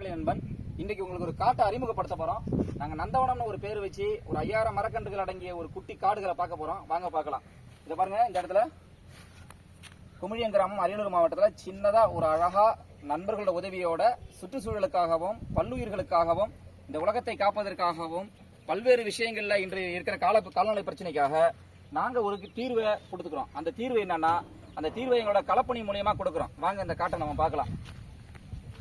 மக்களின் நண்பன் இன்னைக்கு உங்களுக்கு ஒரு காட்டை அறிமுகப்படுத்த போறோம். நாங்க நந்தவனம்னு ஒரு பேர் வச்சு ஒரு ஐயாயிரம் மரக்கன்றுகள் அடங்கிய ஒரு குட்டி காடுகளை பார்க்க போறோம். வாங்க பார்க்கலாம். இதை பாருங்க இந்த இடத்துல குமிழியம் கிராமம் அரியலூர் மாவட்டத்தில் சின்னதா ஒரு அழகா நண்பர்களோட உதவியோட சுற்றுச்சூழலுக்காகவும் பல்லுயிர்களுக்காகவும் இந்த உலகத்தை காப்பதற்காகவும் பல்வேறு விஷயங்கள்ல இன்று இருக்கிற கால காலநிலை பிரச்சனைக்காக நாங்க ஒரு தீர்வை கொடுத்துக்கிறோம். அந்த தீர்வு என்னன்னா அந்த தீர்வை எங்களோட கலப்பணி மூலியமா கொடுக்குறோம். வாங்க இந்த காட்டை நம்ம பார்க்கலாம்.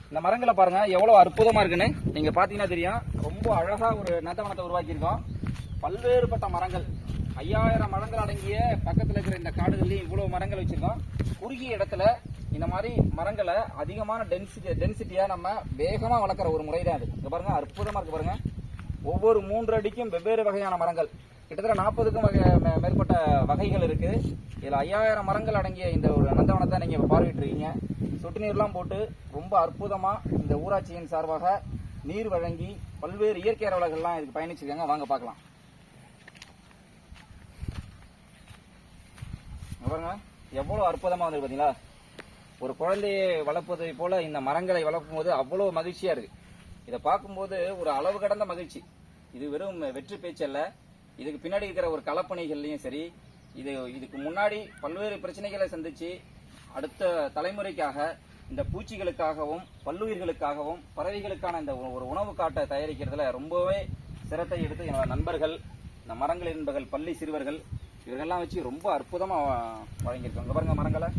இந்த மரங்களை பாருங்க எவ்வளவு அற்புதமா இருக்குன்னு. நீங்க பாத்தீங்கன்னா தெரியும் ரொம்ப அழகா ஒரு நந்தவனத்தை உருவாக்கியிருக்கோம். பல்வேறுபட்ட மரங்கள் ஐயாயிரம் மரங்கள் அடங்கிய பக்கத்துல இருக்கிற இந்த காடுகள்லயும் இவ்வளவு மரங்கள் வச்சிருக்கோம். குறுகிய இடத்துல இந்த மாதிரி மரங்களை அதிகமான டென்சிட்டி டென்சிட்டியா நம்ம வேகமா வளர்க்குற ஒரு முறை தான் அது. இங்க பாருங்க அற்புதமா இருக்கு பாருங்க. ஒவ்வொரு மூன்று அடிக்கும் வெவ்வேறு வகையான மரங்கள். கிட்டத்தட்ட நாற்பதுக்கும் வகை மே- மேற்பட்ட வகைகள் இருக்கு இதுல ஐயாயிரம் மரங்கள் அடங்கிய இந்த ஒரு நந்தவனத்தை நீங்க இப்ப பார்வையிட்டு இருக்கீங்க சொட்டு நீர்லாம் போட்டு ரொம்ப அற்புதமா இந்த ஊராட்சியின் சார்பாக நீர் வழங்கி பல்வேறு இயற்கை அலுவலர்கள்லாம் இதுக்கு பயணிச்சிருக்காங்க. வாங்க பார்க்கலாம். பாருங்க. எவ்வளவு அற்புதமா வந்து பாத்தீங்களா? ஒரு குழந்தையை வளர்ப்பதை போல இந்த மரங்களை வளர்க்கும் போது அவ்வளவு மகிழ்ச்சியா இருக்கு. இதை பார்க்கும்போது ஒரு அளவு கடந்த மகிழ்ச்சி. இது வெறும் வெற்றி பேச்சு அல்ல. இதுக்கு பின்னாடி இருக்கிற ஒரு களப்பணிகள்லயும் சரி இது இதுக்கு முன்னாடி பல்வேறு பிரச்சனைகளை சந்திச்சு அடுத்த தலைமுறைக்காக இந்த பூச்சிகளுக்காகவும் பல்லுயிர்களுக்காகவும் பறவைகளுக்கான இந்த ஒரு உணவு காட்டை தயாரிக்கிறதுல ரொம்பவே சிரத்தை எடுத்து என்னோட நண்பர்கள் இந்த மரங்கள் என்பர்கள் பள்ளி சிறுவர்கள் இவர்கள்லாம் வச்சு ரொம்ப அற்புதமாக வழங்கியிருக்காங்க. பாருங்க மரங்களை.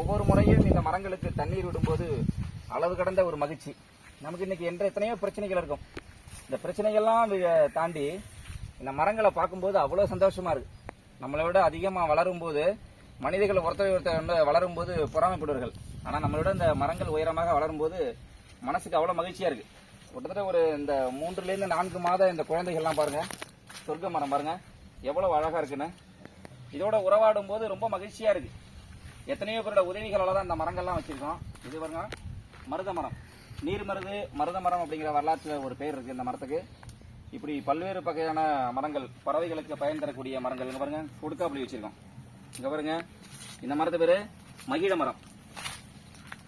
ஒவ்வொரு முறையும் இந்த மரங்களுக்கு தண்ணீர் விடும்போது அளவு கடந்த ஒரு மகிழ்ச்சி. நமக்கு இன்னைக்கு என்ற எத்தனையோ பிரச்சனைகள் இருக்கும். இந்த பிரச்சனைகள்லாம் தாண்டி இந்த மரங்களை பார்க்கும்போது அவ்வளோ சந்தோஷமா இருக்கு. நம்மளை விட அதிகமாக வளரும் போது மனிதர்கள் ஒருத்தர் ஒருத்தர் வளரும் போது பொறாமைப்படுவார்கள் ஆனால் நம்மளோட இந்த மரங்கள் உயரமாக வளரும் போது மனசுக்கு அவ்வளோ மகிழ்ச்சியாக இருக்கு. கிட்டத்தட்ட ஒரு இந்த மூன்றுலேருந்து நான்கு மாத இந்த குழந்தைகள்லாம் பாருங்க. சொர்க்க மரம் பாருங்க. எவ்வளவு அழகாக இருக்குன்னு. இதோட உறவாடும் போது ரொம்ப மகிழ்ச்சியாக இருக்கு. எத்தனையோ பேரோட உதவிகளால் தான் இந்த மரங்கள்லாம் வச்சிருக்கோம். இது பாருங்க மருத மரம் நீர் மருது மருத மரம் அப்படிங்கிற வரலாற்றில் ஒரு பேர் இருக்கு இந்த மரத்துக்கு. இப்படி பல்வேறு வகையான மரங்கள் பறவைகளுக்கு பயன் தரக்கூடிய மரங்கள். இங்க பாருங்க கொடுக்காப்புளி வச்சிருக்கோம். இங்க பாருங்க இந்த மரத்து பேரு மகிழ மரம்.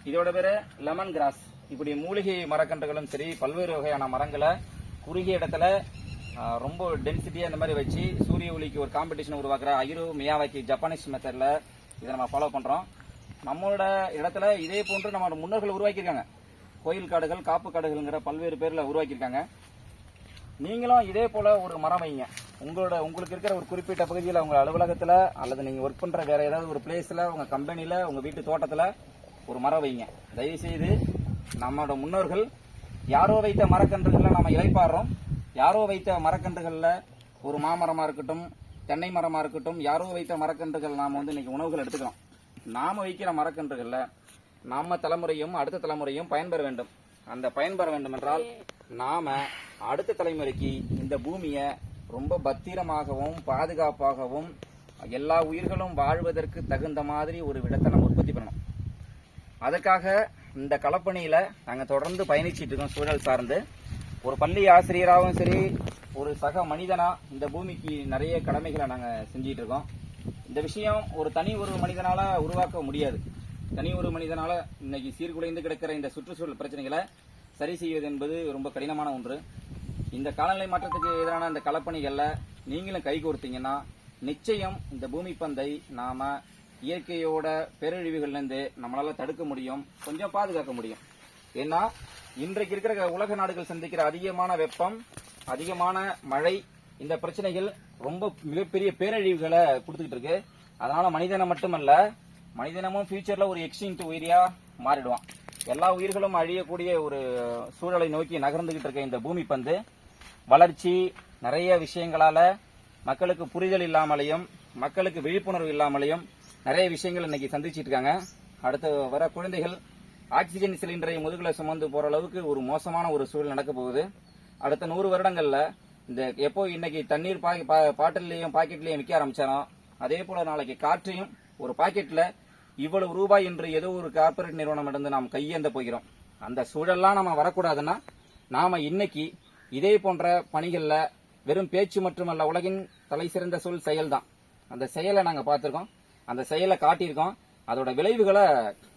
இதோட பேரு லெமன் கிராஸ் இப்படி மூலிகை மரக்கன்றுகளும் சரி பல்வேறு வகையான மரங்களை குறுகிய இடத்துல ரொம்ப டென்சிட்டியா இந்த மாதிரி வச்சு சூரிய ஒளிக்கு ஒரு காம்படிஷன் உருவாக்குற ஐரோ மியாவாக்கி ஜப்பானீஸ் மெத்தட்ல இதை நம்ம ஃபாலோ பண்றோம். நம்மளோட இடத்துல இதே போன்று நம்ம முன்னோர்கள் உருவாக்கியிருக்காங்க. கோயில் காடுகள் காப்பு காடுகள்ங்கிற பல்வேறு பேர்ல உருவாக்கியிருக்காங்க. நீங்களும் இதே போல ஒரு மரம் வைங்க. உங்களோட உங்களுக்கு இருக்கிற ஒரு குறிப்பிட்ட பகுதியில் உங்க அலுவலகத்தில் அல்லது நீங்க ஒர்க் பண்ற வேற ஏதாவது ஒரு பிளேஸ்ல உங்க கம்பெனியில் உங்க வீட்டு தோட்டத்தில் ஒரு மரம் வைங்க. தயவு செய்து நம்மளோட முன்னோர்கள் யாரோ வைத்த மரக்கன்றுகளில் நம்ம இழைப்பாடுறோம் யாரோ வைத்த மரக்கன்றுகளில் ஒரு மாமரமாக இருக்கட்டும் தென்னை மரமாக இருக்கட்டும் யாரோ வைத்த மரக்கன்றுகள் நாம் வந்து இன்னைக்கு உணவுகள் எடுத்துக்கிறோம். நாம் வைக்கிற மரக்கன்றுகளில் நம்ம தலைமுறையும் அடுத்த தலைமுறையும் பயன்பெற வேண்டும். அந்த பயன்பெற வேண்டும் என்றால் நாம அடுத்த தலைமுறைக்கு இந்த பூமியை ரொம்ப பத்திரமாகவும் பாதுகாப்பாகவும் எல்லா உயிர்களும் வாழ்வதற்கு தகுந்த மாதிரி ஒரு விடத்தை நம்ம உற்பத்தி பண்ணணும். அதுக்காக இந்த களப்பணியில நாங்கள் தொடர்ந்து பயணிச்சுட்டு இருக்கோம் சூழல் சார்ந்து. ஒரு பள்ளி ஆசிரியராகவும் சரி ஒரு சக மனிதனா இந்த பூமிக்கு நிறைய கடமைகளை நாங்கள் செஞ்சிட்டு இருக்கோம். இந்த விஷயம் ஒரு தனி ஒரு மனிதனால உருவாக்க முடியாது. தனி ஒரு மனிதனால இன்னைக்கு சீர்குலைந்து கிடக்கிற இந்த சுற்றுச்சூழல் பிரச்சனைகளை சரி செய்வது என்பது ரொம்ப கடினமான ஒன்று. இந்த காலநிலை மாற்றத்துக்கு எதிரான இந்த களப்பணிகளில் நீங்களும் கை கோர்த்தீங்கன்னா நிச்சயம் இந்த பூமி பந்தை நாம இயற்கையோட பேரழிவுகள்லேருந்து நம்மளால் நம்மளால தடுக்க முடியும் கொஞ்சம் பாதுகாக்க முடியும். ஏன்னா இன்றைக்கு இருக்கிற உலக நாடுகள் சந்திக்கிற அதிகமான வெப்பம் அதிகமான மழை இந்த பிரச்சனைகள் ரொம்ப மிகப்பெரிய பேரழிவுகளை கொடுத்துக்கிட்டு இருக்கு. அதனால மனிதனை மட்டுமல்ல மனிதனமும் ஃபியூச்சர்ல ஒரு எக்ஸ்டிங்ட் உயிரியா மாறிடுவான். எல்லா உயிர்களும் அழியக்கூடிய ஒரு சூழலை நோக்கி நகர்ந்துகிட்டு இருக்க இந்த பூமி பந்து வளர்ச்சி நிறைய விஷயங்களால மக்களுக்கு புரிதல் இல்லாமலையும் மக்களுக்கு விழிப்புணர்வு இல்லாமலையும் நிறைய விஷயங்கள் இன்னைக்கு சந்திச்சிட்டு இருக்காங்க. அடுத்து வர குழந்தைகள் ஆக்சிஜன் சிலிண்டரை முதுகில் சுமந்து போற அளவுக்கு ஒரு மோசமான ஒரு சூழல் நடக்க போகுது. அடுத்த நூறு வருடங்கள்ல இந்த எப்போ இன்னைக்கு தண்ணீர் பா- பா- பாட்டிலையும் பாக்கெட்லயும் விற்க ஆரம்பிச்சாரோ அதே போல நாளைக்கு காற்றையும் ஒரு பாக்கெட்ல இவ்வளவு ரூபாய் என்று ஏதோ ஒரு கார்ப்பரேட் நிறுவனம் இருந்து நாம் கையேந்த போகிறோம். அந்த சூழல்லாம் நம்ம வரக்கூடாதுன்னா நாம இன்னைக்கு இதே போன்ற பணிகளில் வெறும் பேச்சு மட்டுமல்ல உலகின் தலை சிறந்த சொல் செயல்தான். அந்த செயலை நாங்கள் பார்த்துருக்கோம். அந்த செயலை காட்டியிருக்கோம். அதோட விளைவுகளை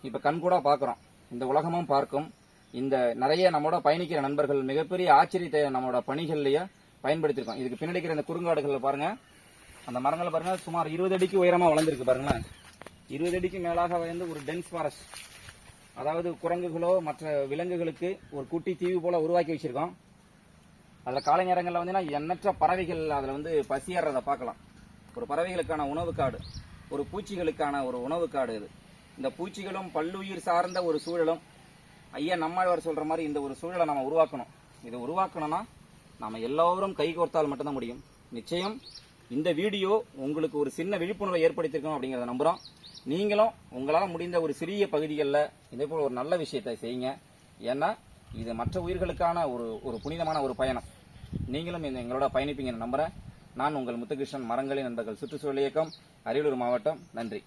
இப்போ கண்கூடா பார்க்குறோம். இந்த உலகமும் பார்க்கும். இந்த நிறைய நம்மளோட பயணிக்கிற நண்பர்கள் மிகப்பெரிய ஆச்சரியத்தை நம்மளோட பணிகள்லையே பயன்படுத்தியிருக்கோம். இதுக்கு பின்னாடி இருக்கிற இந்த குறுங்காடுகள் பாருங்கள் அந்த மரங்களை பாருங்க சுமார் இருபது அடிக்கு உயரமாக வளர்ந்துருக்கு பாருங்களேன். இருபது அடிக்கு மேலாக வந்து ஒரு டென்ஸ் ஃபாரஸ்ட் அதாவது குரங்குகளோ மற்ற விலங்குகளுக்கு ஒரு குட்டி தீவு போல உருவாக்கி வச்சிருக்கோம். அதில் காலை நேரங்களில் வந்தீங்கன்னா எண்ணற்ற பறவைகள் அதில் வந்து பசியேறதை பார்க்கலாம். ஒரு பறவைகளுக்கான உணவு காடு ஒரு பூச்சிகளுக்கான ஒரு உணவு காடு இது. இந்த பூச்சிகளும் பல்லுயிர் சார்ந்த ஒரு சூழலும் ஐயா நம்மாழ்வார் சொல்கிற மாதிரி இந்த ஒரு சூழலை நம்ம உருவாக்கணும். இதை உருவாக்கணும்னா நம்ம எல்லோரும் கைகோர்த்தால் மட்டும்தான் முடியும். நிச்சயம் இந்த வீடியோ உங்களுக்கு ஒரு சின்ன விழிப்புணர்வை ஏற்படுத்தியிருக்கணும் அப்படிங்கிறத நம்புகிறோம் நீங்களும் உங்களால் முடிந்த ஒரு சிறிய பகுதிகளில் இதே போல் ஒரு நல்ல விஷயத்தை செய்யுங்க. ஏன்னா இது மற்ற உயிர்களுக்கான ஒரு ஒரு புனிதமான ஒரு பயணம். நீங்களும் இந்த எங்களோட பயணிப்பீங்கன்னு நம்புகிறேன் நான் உங்கள் முத்துகிருஷ்ணன் மரங்களின் நண்பர்கள் சுற்றுச்சூழல் இயக்கம் அரியலூர் மாவட்டம். நன்றி.